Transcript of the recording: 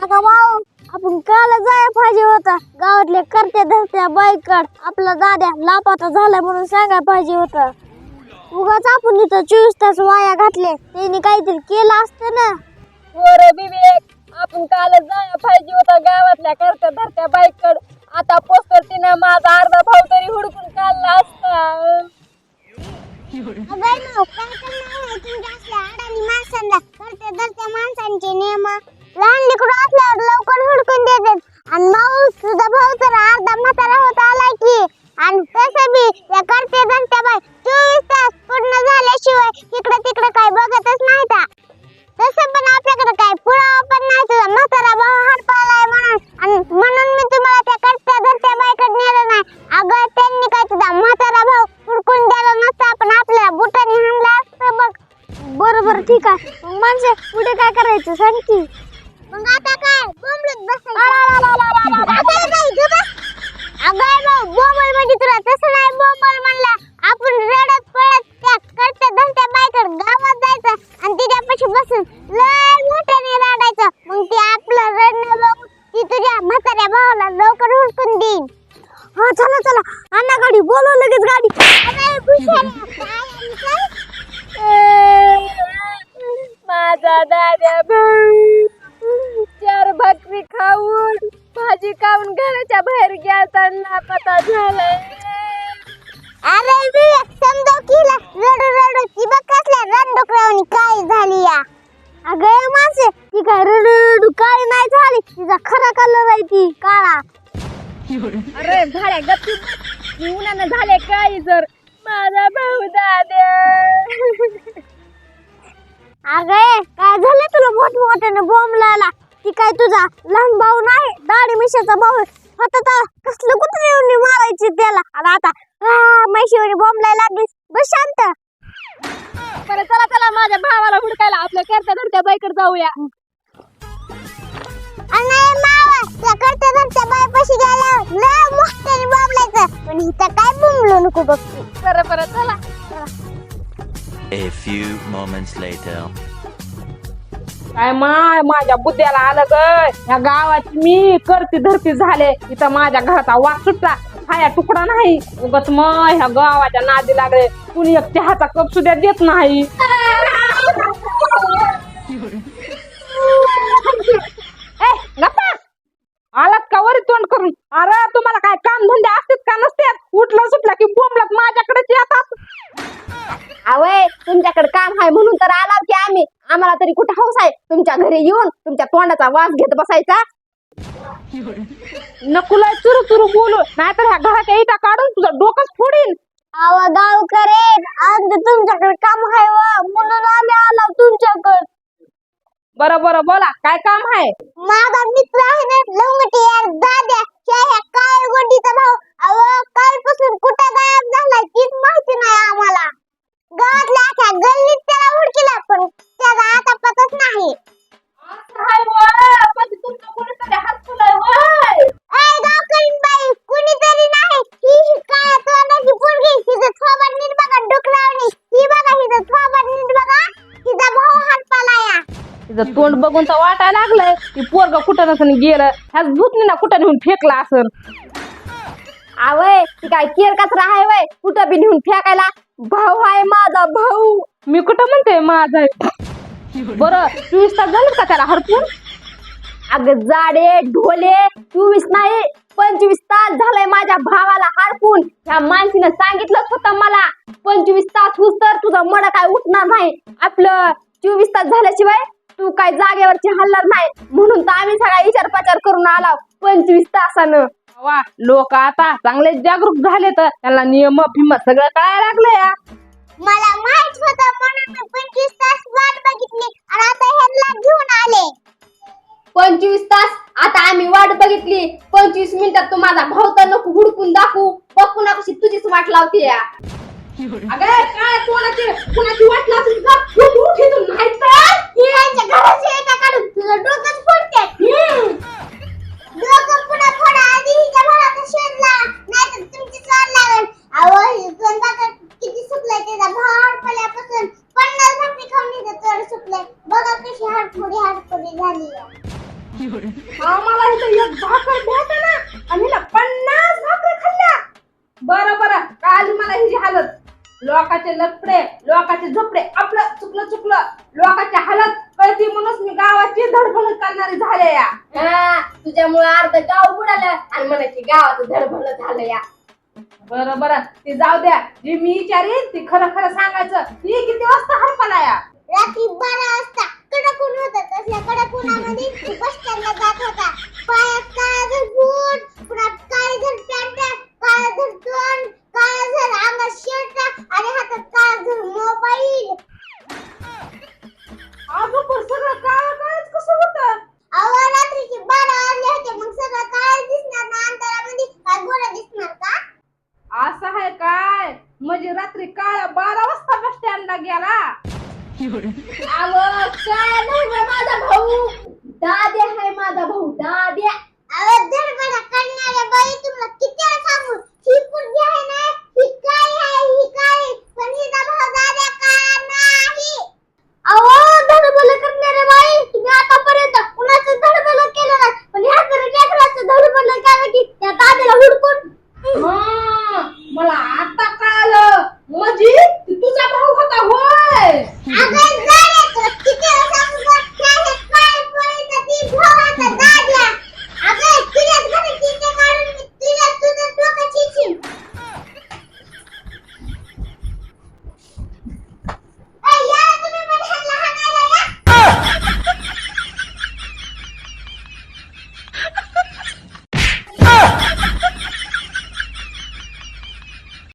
आता भाऊ आपण काल जाय पाहिजे होता. गावातले करते धरत्या बाईकड आपला दाद्या लापाता झाला म्हणून सांगायला पाहिजे होता. उगाच आपण इथं चोवीस तास वाया घातले. त्यांनी काहीतरी केलं असतं ना. बर विवेक आपण काल जाया पाहिजे होता गावातल्या करत्या धरत्या बाईकड आता पोस्टर तिनं माझा अर्धा भाऊ तरी आता तर अर्धा म्हातारा होत आलाय की. आणि तसं बी या करते धरत्या बाई चोवीस तास पूर्ण झाल्याशिवाय इकडे तिकडे काय बघतच नाही तसं पण आपल्याकडे काय पुरावा पण नाही तुझा म्हातारा भाऊ हडपालाय म्हणून. लय मोठ्याने रडायचं. मग ते आपलं रडणं बघून ती तुझ्या म्हाताऱ्या भावाला लवकर उठून देईन. हा चला चला. अण्णा गाडी बोलव लगेच गाडी. अरे, माझा दाद्या भाऊ चार भाकरी खाऊन भाजी खाऊन घराच्या बाहेर गेलताना पता झालाय. खरा कलर आहे ती काळा. अरे झाल्या गप्पी उन्हानं झाले काय जर. माझा भाऊ दाद्या. अगं काय झालं तुला? मोठ मोठ्याने बॉम्ब लायला ती काय तुझा लहान भाऊ नाही? दाढी मिशाचा भाऊ. आता तर कसलं कुत्रे मारायची त्याला. आणि आता म्हशीवर बॉम्ब लायला लागलीस. बस शांत. बरं चला चला माझ्या भावाला हुडकायला आपल्या करत्या धरत्या बाईकडे जाऊया. आणि मावा त्या करते धरत्या बायपाशी गेल्यावर लय मोठ्याने बॉम्ब लायचं पण इथं काय बोंबलो नको बघ तू. बरं बरं चला A few moments later. काय माय माझ्या बुद्ध्याला आलं ग. ह्या गावाची मी करते धरती झाले. इथं माझ्या घराचा वाट सुटला. खाया तुकडा नाही. उगत मग ह्या गावाच्या नादी लागले. कुणी एक चहाचा कप सुद्धा देत नाही ए, गप्पा! आलात का वरी तोंड करून अरे तुम्हाला काय काम धंदे असतात का नसतात उठलं सुटलं की बोंबलत माझ्याकडेच येतात आवय तुमच्याकडे काम आहे म्हणून तर आला की आम्ही आम्हाला तरी कुठं हौस आहे? तुमच्या घरी येऊन तुमच्या तोंडाचा वास घेत बसायचा? नकुला चुरू चुरू बोलू. नाहीतर ह्या घराच्या इटा काढून तुझं डोकंच फोडीन. अव गावकरे आज तुमच्याकडे काम आहे व. म्हणून आम्ही आलो तुमच्याकडे. बरं बरं बोला. काय काम आहे? माझा मित्र आहे ना लंगटी यार दाद्या. ह्या ह्या काय गोडीचा भाऊ. अव कालपासून कुठं गायब झालाय तीच माहिती नाही आम्हाला. तिचं तोंड बघून तर वाटायला लागलंय की पोरग कुठं नसून गेलं ह्याच भूतनीला कुठं नेऊन फेकला असन आवय ती काय केर कचरा आहे वय? कुठं बी नेऊन फेकायला? भाऊ आहे माझा भाऊ. मी कुठं म्हणते माझा आहे. बरं चोवीस तास झाले का त्याला हरपून? अगं जाडे ढोले चोवीस नाही पंचवीस तास झालंय माझ्या भावाला हरपून. ह्या माणसीनं सांगितलंच होतं मला पंचवीस तास होस तर तुझा मड काय उठणार नाही. आपलं चोवीस तास झाल्याशिवाय तू काय जागेवरची हलणार नाही. म्हणून तर आम्ही सगळा विचार प्रचार करून आला पंचवीस तासानं. वा लोक आता चांगले जागरूक झाले तर त्यांना नियम फिम सगळं कळायला लागलं या. मला माहीत होतं म्हणून मी पंचवीस तास वाट बघितली. आणि आता ह्यांना घेऊन आले. पंचवीस तास? आता आम्ही वाट बघितली. पंचवीस मिनिटात तू माझा भाऊ तर नको हुडकून दाखवू. बघू ना कशी तुझीच वाट लावते या. अगं काय कोणाची कोणाची वाट लावते? उठ, आम्हाला इथं एक भाकर भेट ना आणि हिला पन्नास भाकर खाल्ल्या. बरं बरं. काल मला हिची हालत लोकाचे लपडे लोकाचे झपडे आपलं चुकलं चुकलं लोकाची हालत कळती म्हणूनच मी गावाची धडपड करणारी झाले या. हा तुझ्यामुळे अर्ध गाव बुडालं आणि म्हणायची गावाचं धडभड झालं या. बरं बरं. ते जाऊ द्या. जी मी विचारीन ती खरं खरं सांगायचं. ती किती वाजता हरपला या? रात्री बारा वाजता. कडक ऊन होतं तसल्या कडक उन्हामध्ये बस स्टँडला जात होता. पायात काळा बूट पुन्हा काळे झर पॅन्ट काळा झर तोंड काळा झर अंगात शर्ट आणि हातात काळा झर मोबाईल. अगं पण सगळं काळ काळच कसं होतं? अहो रात्रीचे बारा वाजले होते मग सगळं काळ दिसणार ना अंतरामध्ये काय गोळा दिसणार का? असं आहे काय? म्हणजे रात्री काळा बारा वाजता बस स्टँडला गेला. माझा भाऊ.